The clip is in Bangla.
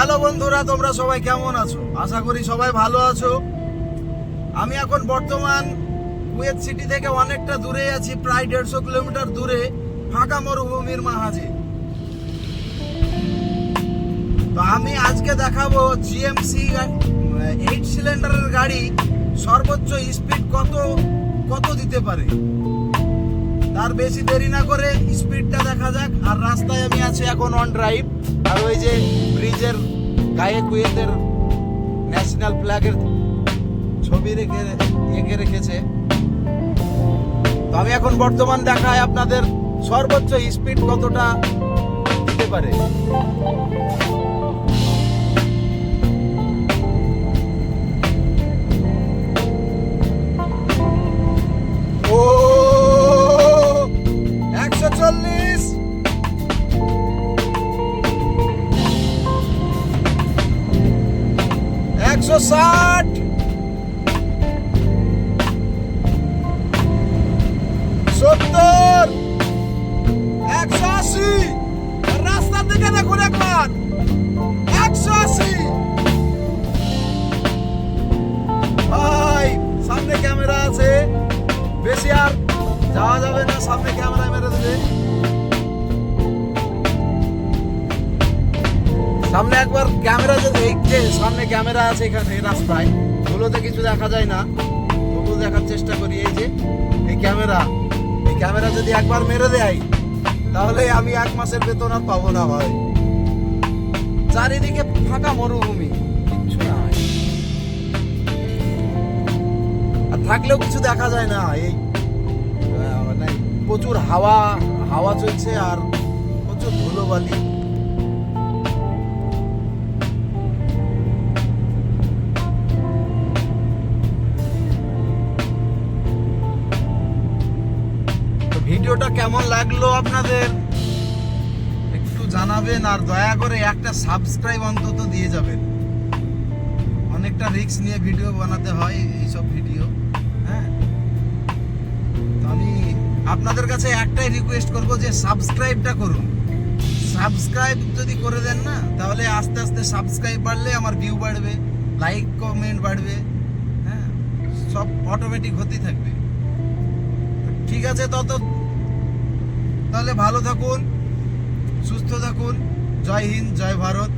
হ্যালো বন্ধুরা, তোমরা সবাই কেমন আছো? আশা করি সবাই ভালো আছো। আমি এখন বর্তমান কুয়েত সিটি থেকে অনেকটা দূরে আছি, প্রায় দেড়শো কিলোমিটার দূরে, ফাঁকা মরুভূমির মাঝে। তো আমি আজকে দেখাবো জিএমসি এইট সিলিন্ডারের গাড়ি, সর্বোচ্চ স্পিড কত কত দিতে পারে। তার বেশি দেরি না করে স্পিডটা দেখা যাক, আর রাস্তায় আমি আছি এখন অন ড্রাইভ আর ওই যে ব্রিজের গায়ে কুয়েতের ন্যাশনাল ফ্ল্যাগের ছবি রেখে এঁকে রেখেছে। আমি এখন বর্তমান দেখায় আপনাদের সর্বোচ্চ স্পিড কতটা দিতে পারে? একশো ষাট। সত্তর। একশো আশি। রাস্তার দিকে দেখুন একবার। একশো আশি। ভাই, সামনে ক্যামেরা আছে। বেশি আর যাওয়া যাবে না, সামনে ক্যামেরা মেরে দেবে। সামনে একবার ক্যামেরা যদি এই যে সামনে ক্যামেরা আছে এখানে, এই রাস্তায় ধুলোতে কিছু দেখা যায় না। তবু দেখার চেষ্টা করি, এই যে, এই ক্যামেরা। এই ক্যামেরা যদি একবার মেরে দেয়, তাহলে আমি এক মাসের বেতন আর পাবো না ভাই। চারিদিকে ফাঁকা মরুভূমি, কিচ্ছু নাই। আর থাকলেও কিছু দেখা যায় না, এই মানে প্রচুর হাওয়া হাওয়া চলছে আর প্রচুর ধুলোবালি। ভিডিওটা কেমন লাগল আপনাদের? একটু জানাবেন আর দয়া করে একটা সাবস্ক্রাইব অন্তত দিয়ে যাবেন। অনেকটা রিস্ক নিয়ে ভিডিও বানাতে হয় এইসব ভিডিও হ্যাঁ? আমি আপনাদের কাছে একটাই রিকোয়েস্ট করব যে সাবস্ক্রাইবটা করুন। সাবস্ক্রাইব যদি করে দেন না, তাহলে আস্তে আস্তে সাবস্ক্রাইব বাড়লে আমার ভিউ বাড়বে লাইক কমেন্ট বাড়বে হ্যাঁ? সব অটোমেটিক হতেই থাকবে। ঠিক আছে তত তাহলে ভালো থাকুন সুস্থ থাকুন। জয় হিন্দ জয় ভারত।